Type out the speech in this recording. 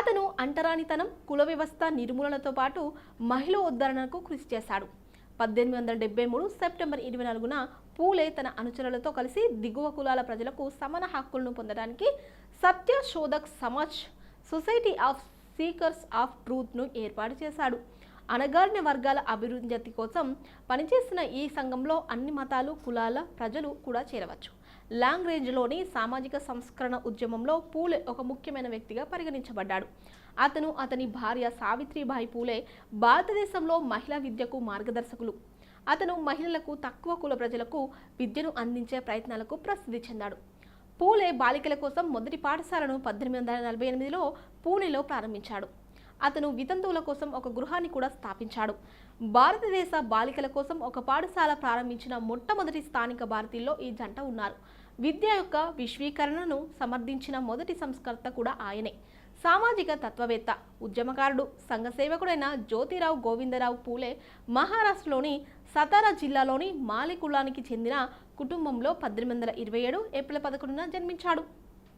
అతను అంటరానితనం కుల వ్యవస్థ నిర్మూలనతో పాటు మహిళ ఉద్ధరణకు కృషి చేశాడు. పద్దెనిమిది వందల డెబ్బై మూడు సెప్టెంబర్ ఇరవై నాలుగున పూలే తన అనుచరులతో కలిసి దిగువ కులాల ప్రజలకు సమాన హక్కులను పొందడానికి Satya Shodhak Samaj society of seekers of ట్రూత్ను ఏర్పాటు చేశాడు. అనగారిన వర్గాల అభివృద్ధి కోసం పనిచేసిన ఈ సంఘంలో అన్ని మతాలు కులాల ప్రజలు కూడా చేరవచ్చు. లాంగ్ రేంజ్లోని సామాజిక సంస్కరణ ఉద్యమంలో పూలే ఒక ముఖ్యమైన వ్యక్తిగా పరిగణించబడ్డాడు. అతను అతని భార్య సావిత్రిబాయి పూలే భారతదేశంలో మహిళా విద్యకు మార్గదర్శకులు. అతను మహిళలకు తక్కువ కుల ప్రజలకు విద్యను అందించే ప్రయత్నాలకు ప్రసిద్ధి చెందాడు. పూలే బాలికల కోసం మొదటి పాఠశాలను పద్దెనిమిది వందల నలభై ఎనిమిదిలో పూణేలో ప్రారంభించాడు. అతను వితంతువుల కోసం ఒక గృహాన్ని కూడా స్థాపించాడు. భారతదేశ బాలికల కోసం ఒక పాఠశాల ప్రారంభించిన మొట్టమొదటి స్థానిక భారతీయుల్లో ఈ జంట ఉన్నారు. విద్య యొక్క విశ్వీకరణను సమర్థించిన మొదటి సంస్కర్త కూడా ఆయనే. సామాజిక తత్వవేత్త ఉద్యమకారుడు సంఘ సేవకుడైన జ్యోతిరావు గోవిందరావు పూలే మహారాష్ట్రలోని సతారా జిల్లాలోని మాలి కులానికి చెందిన కుటుంబంలో పద్దెనిమిది వందల ఇరవై ఏడు ఏప్రిల్ పదకొండున జన్మించాడు.